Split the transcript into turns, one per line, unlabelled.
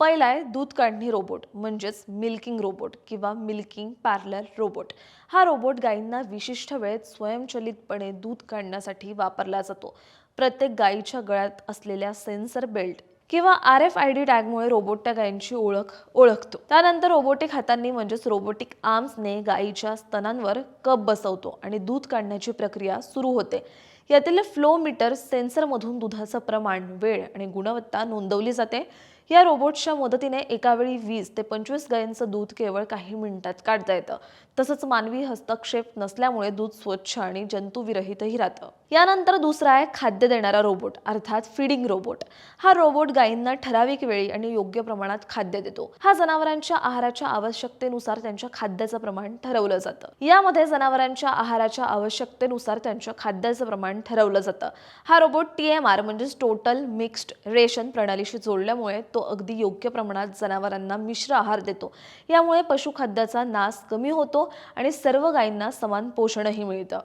पहिला आहे दूध काढणी रोबोट म्हणजेच मिल्किंग रोबोट किंवा मिल्किंग पार्लर रोबोट हा रोबोट गायींना विशिष्ट वेळेत स्वयंचलितपणे दूध काढण्यासाठी वापरला जातो. प्रत्येक गायीच्या गळ्यात असलेल्या सेन्सर बेल्ट किंवा आर एफ आय डी टॅगमुळे रोबोट त्या गायींची ओळख ओळखतो. त्यानंतर रोबोटिक हातांनी म्हणजेच रोबोटिक आर्म्सने गायीच्या स्तनांवर कप बसवतो आणि दूध काढण्याची प्रक्रिया सुरू होते. यातील फ्लो मीटर सेन्सरमधून दुधाचं प्रमाण वेळ आणि गुणवत्ता नोंदवली जाते. या रोबोटच्या मदतीने एकावेळी वीस ते पंचवीस गायींचं दूध केवळ काही मिनिटात काढता येतं. तसंच मानवी हस्तक्षेप नसल्यामुळे दूध स्वच्छ आणि जंतुविरहितही राहतं. यानंतर दुसरा आहे खाद्य देणारा रोबोट अर्थात फिडिंग रोबोट हा रोबोट गायींना ठराविक वेळी आणि योग्य प्रमाणात खाद्य देतो. हा जनावरांच्या आहाराच्या आवश्यकतेनुसार त्यांच्या खाद्याचं प्रमाण ठरवलं जातं. यामध्ये जनावरांच्या आहाराच्या आवश्यकतेनुसार त्यांच्या खाद्याचं प्रमाण ठरवलं जातं. हा रोबोट टी एम आर म्हणजेच टोटल मिक्स्ड रेशन प्रणालीशी जोडल्यामुळे तो अगदी योग्य प्रमाणात जनावरांना मिश्र आहार देतो. यामुळे पशुखाद्याचा नास कमी होतो आणि सर्व गायींना समान पोषणही मिळतं.